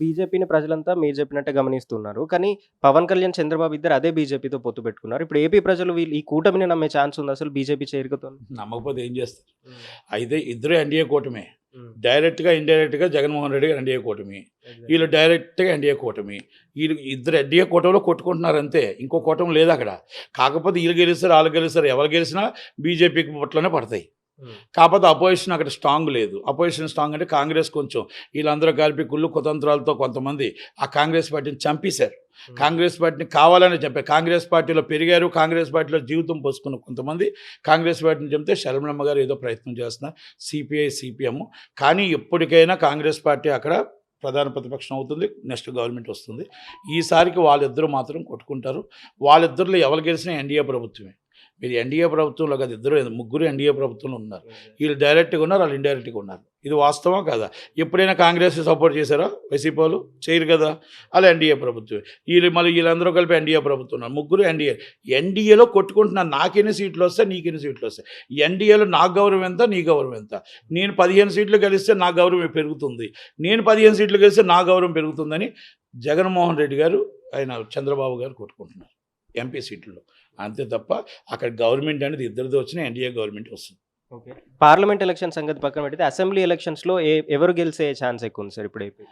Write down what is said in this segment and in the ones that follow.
బీజేపీని ప్రజలంతా మీరు చెప్పినట్టే గమనిస్తున్నారు. కానీ పవన్ కళ్యాణ్, చంద్రబాబు ఇద్దరు అదే బీజేపీతో పొత్తు పెట్టుకున్నారు. ఇప్పుడు ఏపీ ప్రజలు వీళ్ళు ఈ కూటమిని నమ్మే ఛాన్స్ ఉందా అసలు బీజేపీ చేరికతోని? నమ్మకపోతే ఏం చేస్తారు అయితే ఇద్దరు ఎన్డీఏ కూటమే. డైరెక్ట్గా ఇండైరెక్ట్గా జగన్మోహన్ రెడ్డి గారు ఎన్డీఏ కూటమి వీళ్ళు డైరెక్ట్గా ఎన్డీఏ కూటమి వీళ్ళు ఇద్దరు ఎన్డీఏ కూటమిలో కొట్టుకుంటున్నారు అంతే ఇంకో కూటమి లేదు అక్కడ కాకపోతే వీళ్ళు గెలుస్తారు వాళ్ళు గెలుస్తారు ఎవరు గెలిచినా బీజేపీకి పొట్లనే పడతాయి. కాకపోతే అపోజిషన్ అక్కడ స్ట్రాంగ్ లేదు. అపోజిషన్ స్ట్రాంగ్ అంటే కాంగ్రెస్ కొంచెం వీళ్ళందరూ కలిపి కుళ్ళు కుతంత్రాలతో కొంతమంది ఆ కాంగ్రెస్ పార్టీని చంపేశారు. కాంగ్రెస్ పార్టీని కావాలని చెప్పారు కాంగ్రెస్ పార్టీలో పెరిగారు కాంగ్రెస్ పార్టీలో జీవితం పోసుకున్న కొంతమంది కాంగ్రెస్ పార్టీని చెప్తే శర్మలమ్మ గారు ఏదో ప్రయత్నం చేస్తున్నారు సిపిఐ సిపిఎం కానీ ఎప్పటికైనా కాంగ్రెస్ పార్టీ అక్కడ ప్రధాన ప్రతిపక్షం అవుతుంది నెక్స్ట్ గవర్నమెంట్ వస్తుంది. ఈసారికి వాళ్ళిద్దరూ మాత్రం కొట్టుకుంటారు. వాళ్ళిద్దరిలో ఎవరు గెలిచినా ఎన్డీఏ ప్రభుత్వమే. మీరు ఎన్డీఏ ప్రభుత్వంలో కదా ఇద్దరు ముగ్గురు ఎన్డీఏ ప్రభుత్వంలో ఉన్నారు. వీళ్ళు డైరెక్ట్గా ఉన్నారు వాళ్ళు ఇండైరెక్ట్గా ఉన్నారు. ఇది వాస్తవం కదా? ఎప్పుడైనా కాంగ్రెస్ సపోర్ట్ చేశారా? వైసీపీ వాళ్ళు చేయరు కదా? అలా ఎన్డీఏ ప్రభుత్వం వీళ్ళు మళ్ళీ వీళ్ళందరూ కలిపి ఎన్డీఏ ప్రభుత్వం ఉన్నారు. ముగ్గురు ఎన్డీఏ. ఎన్డీఏలో కొట్టుకుంటున్నారు నాకెన్ని సీట్లు వస్తాయి నీకెన్ని సీట్లు వస్తాయి? ఎన్డీఏలో నా గౌరవం ఎంత నీ గౌరవం ఎంత? నేను పదిహేను సీట్లు గెలిస్తే నా గౌరవం పెరుగుతుంది. నేను పదిహేను సీట్లు గెలిస్తే నా గౌరవం పెరుగుతుందని జగన్మోహన్ రెడ్డి గారు ఆయన చంద్రబాబు గారు కొట్టుకుంటున్నారు. ఎంపీ సీట్లలో. అంతే తప్ప అక్కడ గవర్నమెంట్ అనేది ఇద్దరిది వచ్చిన ఎన్డీఏ గవర్నమెంట్ వస్తుంది. ఓకే. పార్లమెంట్ ఎలక్షన్ సంగతి పక్కన పెడితే అసెంబ్లీ ఎలక్షన్స్‌లో ఏ ఎవరు గెలిసే ఛాన్స్ ఎక్కువ ఉంది సార్ ఇప్పుడు ఏపీ?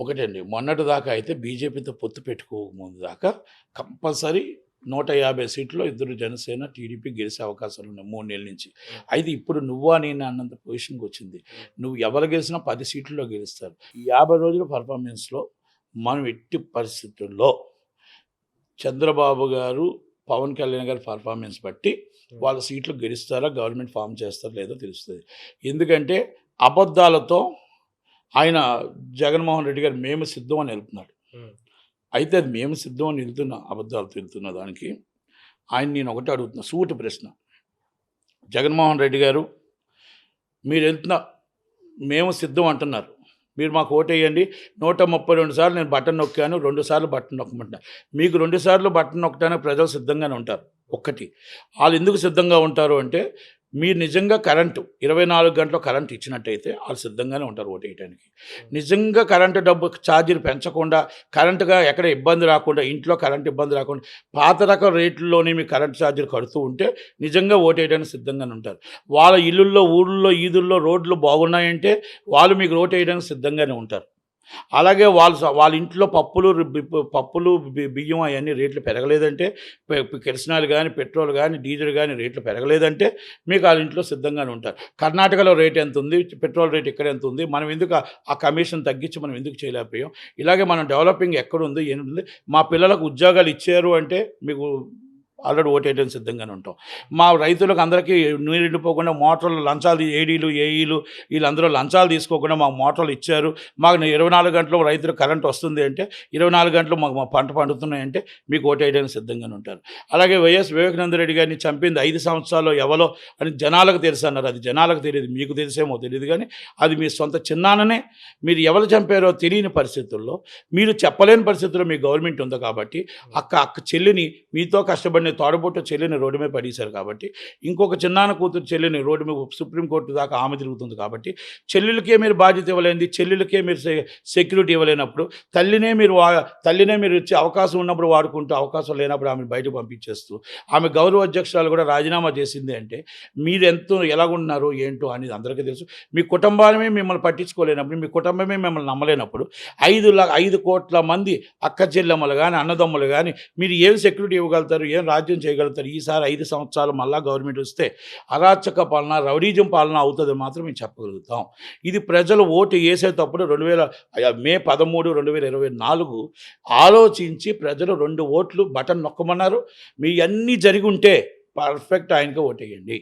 ఒకటండి మొన్నటి దాకా అయితే బీజేపీతో పొత్తు పెట్టుకోకముందు దాకా కంపల్సరీ నూట యాభై సీట్లో ఇద్దరు జనసేన టీడీపీ గెలిచే అవకాశాలు ఉన్నాయి మూడు నెలల నుంచి. అయితే ఇప్పుడు నువ్వా నేను అన్నంత పొజిషన్కి వచ్చింది. నువ్వు ఎవరు గెలిచినా పది సీట్లలో గెలుస్తారు. ఈ యాభై రోజుల పర్ఫార్మెన్స్లో మనం ఎట్టి పరిస్థితుల్లో చంద్రబాబు గారు పవన్ కళ్యాణ్ గారి పర్ఫార్మెన్స్ బట్టి వాళ్ళ సీట్లు గెలుస్తారా గవర్నమెంట్ ఫామ్ చేస్తారా లేదో తెలుస్తుంది. ఎందుకంటే అబద్ధాలతో ఆయన జగన్మోహన్ రెడ్డి గారు మేము సిద్ధం అని వెళ్తున్నాడు. హ్మ్. అయితే అది మేము సిద్ధం అని వెళ్తున్న అబద్ధాలతో వెళ్తున్న దానికి ఆయన నేను ఒకటి అడుగుతున్నా సూటి ప్రశ్న. జగన్మోహన్ రెడ్డి గారు మీరు వెళ్తున్న మేము సిద్ధం అంటున్నారు. మీరు మాకు ఓటేయండి నూట ముప్పై రెండు సార్లు నేను బటన్ నొక్కాను రెండు సార్లు బటన్ నొక్కమంటా మీకు రెండు సార్లు బటన్ నొక్కడానికి ప్రజలు సిద్ధంగానే ఉంటారు. ఒక్కటి. వాళ్ళు ఎందుకు సిద్ధంగా ఉంటారు అంటే మీరు నిజంగా కరెంటు ఇరవై నాలుగు గంటలు కరెంట్ ఇచ్చినట్టయితే వాళ్ళు సిద్ధంగానే ఉంటారు ఓటేయడానికి నిజంగా కరెంటు డబ్బు ఛార్జీలు పెంచకుండా కరెంటుగా ఎక్కడ ఇబ్బంది రాకుండా ఇంట్లో కరెంట్ ఇబ్బంది రాకుండా పాత రకం రేట్లలోనే మీ కరెంట్ ఛార్జీలు కడుతూ ఉంటే నిజంగా ఓటేయడానికి సిద్ధంగానే ఉంటారు. వాళ్ళ ఇల్లుల్లో ఊళ్ళో ఈదుల్లో రోడ్లు బాగున్నాయంటే వాళ్ళు మీకు ఓటేయడానికి సిద్ధంగానే ఉంటారు. అలాగే వాళ్ళు స- వాళ్ళ ఇంట్లో పప్పులు పప్పులు బియ్యం అవన్నీ రేట్లు పెరగలేదంటే కిరసనాలు కానీ పెట్రోల్ కానీ డీజిల్ కానీ రేట్లు పెరగలేదంటే మీకు వాళ్ళ ఇంట్లో సిద్ధంగానే ఉంటారు. కర్ణాటకలో రేట్ ఎంత ఉంది? పెట్రోల్ రేట్ ఇక్కడ ఎంత ఉంది? మనం ఎందుకు ఆ- కమిషన్ తగ్గించి మనం ఎందుకు చేయలేకపోయాం? ఇలాగే మనం డెవలపింగ్ ఎక్కడుంది? ఏంటి మా పిల్లలకు ఉద్యోగాలు ఇచ్చారు అంటే మీకు ఆల్రెడీ ఓటేయడానికి సిద్ధంగానే ఉంటాం. మా రైతులకు అందరికీ నీరు ఎండిపోకుండా మోటార్లు లంచాలు ఏడీలు ఏఈలు వీళ్ళందరూ లంచాలు తీసుకోకుండా మాకు మోటార్లు ఇచ్చారు. మాకు ఇరవై నాలుగు గంటలు రైతులకు కరెంట్ వస్తుంది అంటే ఇరవై నాలుగు గంటలు మాకు మా పంట పండుతున్నాయంటే మీకు ఓటేయడానికి సిద్ధంగానే ఉంటారు. అలాగే వైఎస్ వివేకానంద రెడ్డి గారిని చంపింది ఐదు సంవత్సరాలు ఎవరో అని జనాలకు తెలుసు అన్నారు. అది జనాలకు తెలియదు మీకు తెలిసేమో తెలియదు కానీ అది మీ సొంత చిన్నాననే మీరు ఎవరు చంపారో తెలియని పరిస్థితుల్లో మీరు చెప్పలేని పరిస్థితుల్లో మీ గవర్నమెంట్ ఉంది కాబట్టి అక్క అక్క చెల్లిని మీతో కష్టపడిన తోడబొట్టు చెల్లిని రోడ్డు మీద పడేశారు కాబట్టి ఇంకొక చిన్నాన్న కూతురు చెల్లిని రోడ్డు మీద సుప్రీంకోర్టు దాకా ఆమె తిరుగుతుంది కాబట్టి చెల్లెలకే మీరు బాధ్యత ఇవ్వలేనిది చెల్లెలకే మీరు సెక్యూరిటీ ఇవ్వలేనప్పుడు తల్లినే మీరు వా తల్లినే మీరు ఇచ్చే అవకాశం ఉన్నప్పుడు వాడుకుంటూ అవకాశం లేనప్పుడు ఆమె బయటకు పంపించేస్తూ ఆమె గౌరవ అధ్యక్షురాలు కూడా రాజీనామా చేసింది అంటే మీరు ఎంతో ఎలాగున్నారు ఏంటో అనేది అందరికీ తెలుసు. మీ కుటుంబాలమే మిమ్మల్ని పట్టించుకోలేనప్పుడు మీ కుటుంబమే మిమ్మల్ని నమ్మలేనప్పుడు ఐదు ఐదు కోట్ల మంది అక్క చెల్లెమ్మలు కానీ అన్నదమ్ములు కానీ మీరు ఏం సెక్యూరిటీ ఇవ్వగలుగుతారు ఏం రాజ్యం చేయగలుగుతారు. ఈసారి ఐదు సంవత్సరాలు మళ్ళా గవర్నమెంట్ వస్తే అరాచక పాలన రౌడీజం పాలన అవుతుంది మాత్రం మేము చెప్పగలుగుతాం. ఇది ప్రజలు ఓటు వేసేటప్పుడు రెండు వేల మే పదమూడు రెండు వేల ఇరవై నాలుగు ఆలోచించి ప్రజలు రెండు ఓట్లు బటన్ నొక్కమన్నారు. మీ అన్నీ జరిగి ఉంటే పర్ఫెక్ట్ ఆయనకి ఓటేయండి